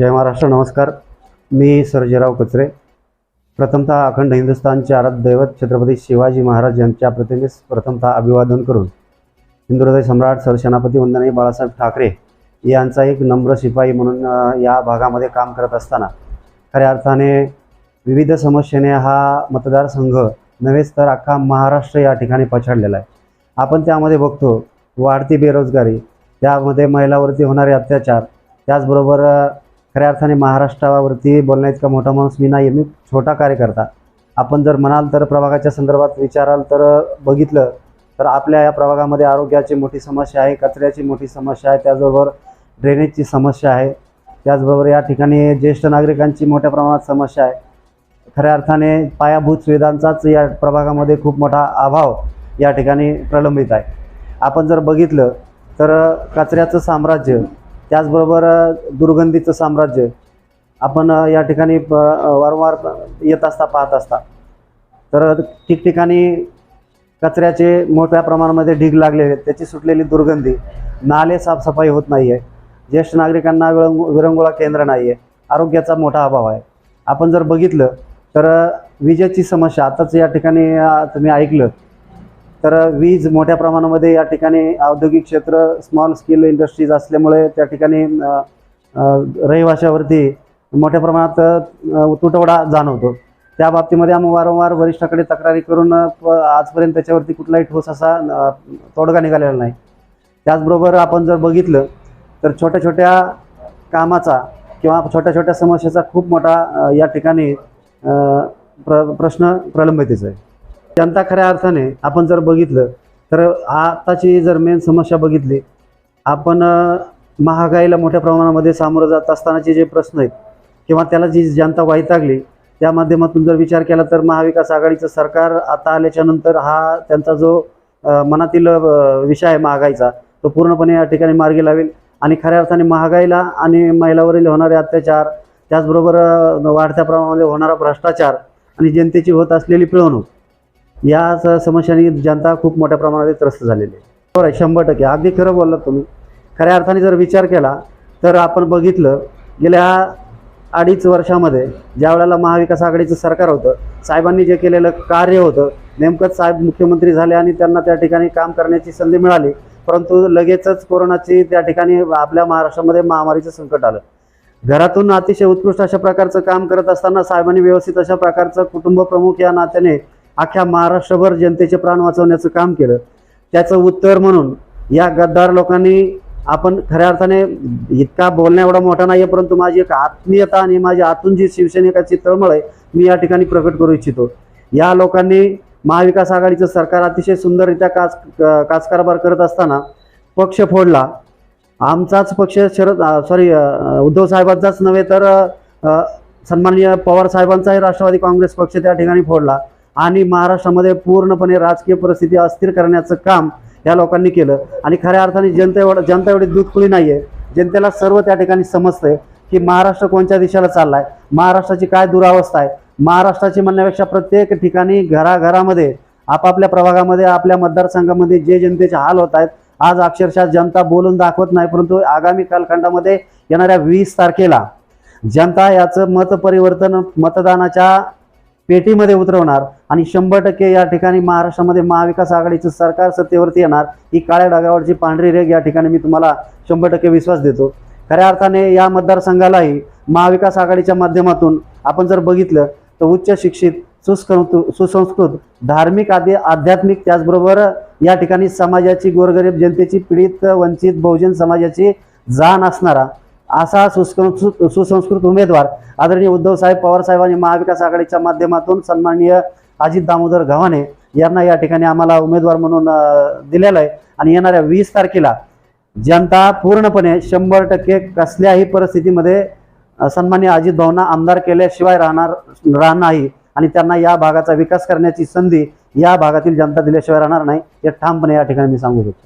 जय महाराष्ट्र नमस्कार. मी सर्जेराव कचरे. प्रथमतः अखंड हिंदुस्थानचे आराध्य दैवत छत्रपती शिवाजी महाराज यांच्या प्रतिमेस प्रथमतः अभिवादन करून हिंदुहृदय सम्राट सरसेनापती वंदनाई बाळासाहेब ठाकरे यांचा एक नम्र शिपाई म्हणून या भागामध्ये काम करत असताना खऱ्या अर्थाने विविध समस्येने हा मतदारसंघ नव्हेच तर अख्खा महाराष्ट्र या ठिकाणी पछाडलेला आहे. आपण त्यामध्ये बघतो वाढती बेरोजगारी त्यामध्ये महिलावरती होणारे अत्याचार त्याचबरोबर खऱ्या अर्थाने महाराष्ट्रावरती बोलण्याइतका मोठा माणूस मी नाही आहे मी छोटा कार्यकर्ता. आपण जर म्हणाल तर प्रभागाच्या संदर्भात विचाराल तर बघितलं तर आपल्या या प्रभागामध्ये आरोग्याची मोठी समस्या आहे कचऱ्याची मोठी समस्या आहे त्याचबरोबर ड्रेनेजची समस्या आहे त्याचबरोबर या ठिकाणी ज्येष्ठ नागरिकांची मोठ्या प्रमाणात समस्या आहे. खऱ्या अर्थाने पायाभूत सुविधांचाच या प्रभागामध्ये खूप मोठा अभाव या ठिकाणी प्रलंबित आहे. आपण जर बघितलं तर कचऱ्याचं साम्राज्य त्याचबरोबर दुर्गंधीचं साम्राज्य. आपण या ठिकाणी प- वारंवार येत असता पाहत असता. तर ठिकठिकाणी कचऱ्याचे मोठ्या प्रमाणामध्ये ढीग लागलेले आहेत. त्याची सुटलेली दुर्गंधी नाले साफसफाई होत नाही आहे ज्येष्ठ नागरिकांना विरंग विरंगुळा केंद्र नाही आहे आरोग्याचा मोठा अभाव आहे. आपण जर बघितलं तर विजेची समस्या आताच या ठिकाणी तुम्ही ऐकलं तर वीज मोठ्या प्रमाणामध्ये या ठिकाणी औद्योगिक क्षेत्र स्मॉल स्केल इंडस्ट्रीज असल्यामुळे त्या ठिकाणी रहिवाशावरती मोठ्या प्रमाणात तुटवडा जाणवतो. त्या बाबतीमध्ये आम्ही वारंवार वरिष्ठाकडे तक्रारी करून आजपर्यंत त्याच्यावरती कुठलाही ठोस असा तोडगा निघालेला नाही. त्याचबरोबर आपण जर बघितलं तर छोट्या छोट्या कामाचा किंवा छोट्या छोट्या समस्येचा खूप मोठा या ठिकाणी प्र प्रश्न प्रलंबितच आहे. जनता खऱ्या अर्थाने आपण जर बघितलं तर आताची जर मेन समस्या बघितली आपण महागाईला मोठ्या प्रमाणामध्ये सामोरं जात असतानाचे जे प्रश्न आहेत किंवा त्याला जी जनता वैतागली त्या माध्यमातून जर विचार केला तर महाविकास आघाडीचं सरकार आता आल्याच्यानंतर हा त्यांचा जो मनातील विषय आहे महागाईचा तो पूर्णपणे या ठिकाणी मार्गी लावेल. आणि खऱ्या अर्थाने महागाईला आणि महिलावरील होणारे अत्याचार त्याचबरोबर वाढत्या प्रमाणामध्ये होणारा भ्रष्टाचार आणि जनतेची होत असलेली पिळवणूक या स- समस्यांनी जनता खूप मोठ्या प्रमाणात त्रस्त झालेली आहे. बरोबर आहे शंभर टक्के. अगदी खरं बोललात तुम्ही. खऱ्या अर्थाने जर विचार केला तर आपण बघितलं गेल्या अडीच वर्षामध्ये ज्या वेळेला महाविकास आघाडीचं सरकार होतं साहेबांनी जे केलेलं कार्य होतं नेमकंच साहेब मुख्यमंत्री झाले आणि त्यांना त्या ठिकाणी काम करण्याची संधी मिळाली परंतु लगेचच कोरोनाची त्या ठिकाणी आपल्या महाराष्ट्रामध्ये महामारीचं संकट आलं. घरातून अतिशय उत्कृष्ट अशा प्रकारचं काम करत असताना साहेबांनी व्यवस्थित अशा प्रकारचं कुटुंब प्रमुख या नात्याने अख्ख्या महाराष्ट्रभर जनतेचे प्राण वाचवण्याचं काम केलं. त्याचं उत्तर म्हणून या गद्दार लोकांनी आपण खऱ्या अर्थाने इतका बोलण्या एवढा मोठा नाही आहे परंतु माझी एक आत्मीयता आणि माझ्या आतून जी शिवसैनिकाची तळमळ आहे मी या ठिकाणी प्रकट करू इच्छितो. या लोकांनी महाविकास आघाडीचं सरकार अतिशय सुंदररित्या काच काचकारभार करत असताना पक्ष फोडला. आमचाच पक्ष शरद सॉरी उद्धव साहेबांचाच नव्हे तर सन्माननीय पवार साहेबांचाही राष्ट्रवादी काँग्रेस पक्ष त्या ठिकाणी फोडला. आणि महाराष्ट्रामध्ये पूर्णपणे राजकीय परिस्थिती अस्थिर करण्याचं काम या लोकांनी केलं. आणि खऱ्या अर्थाने जनते जनता एवढी दूधखुळी नाही आहे जनतेला सर्व त्या ठिकाणी समजतंय की महाराष्ट्र कोणत्या दिशेला चाललाय? महाराष्ट्राची काय दुरावस्था आहे? महाराष्ट्राची म्हणण्यापेक्षा प्रत्येक ठिकाणी घराघरामध्ये आपापल्या प्रभागामध्ये आपल्या मतदारसंघामध्ये जे जनतेचे हाल होत आहेत आज अक्षरशः जनता बोलून दाखवत नाही परंतु आगामी कालखंडामध्ये येणाऱ्या वीस तारखेला जनता याचं मत परिवर्तन मतदानाच्या पेटीमध्ये उतरवणार आणि शंभर टक्के या ठिकाणी महाराष्ट्रामध्ये महाविकास आघाडीचं सरकार सत्तेवरती येणार ही काळ्या डागावरची पांढरी रेग या ठिकाणी मी तुम्हाला शंभर टक्के विश्वास देतो. खऱ्या अर्थाने या मतदारसंघालाही महाविकास आघाडीच्या माध्यमातून आपण जर बघितलं तर उच्च शिक्षित सुसंस्कृत सुसंस्कृत धार्मिक आदी आध्यात्मिक त्याचबरोबर या ठिकाणी समाजाची गोरगरीब जनतेची पीडित वंचित बहुजन समाजाची जाण असणारा असा सुसंस्कृत सुसंस्कृत उमेदवार आदरणीय उद्धव साहेब पवार साहेबांनी महाविकास आघाडीच्या माध्यमातून सन्माननीय अजित दामोदर गव्हाणे यांना या ठिकाणी आम्हाला उमेदवार म्हणून दिलेलं दिलेला आहे आणि येणाऱ्या वीस तारखेला जनता पूर्णपणे शंभर टक्के कसल्याही परिस्थितीमध्ये अ, सन्माननीय अजित भाऊंना आमदार केल्याशिवाय राहणार राहणार नाही. आणि त्यांना या भागाचा विकास करण्याची संधी या भागातील जनता दिल्याशिवाय राहणार नाही हे ठामपणे या ठिकाणी मी सांगू शकतो.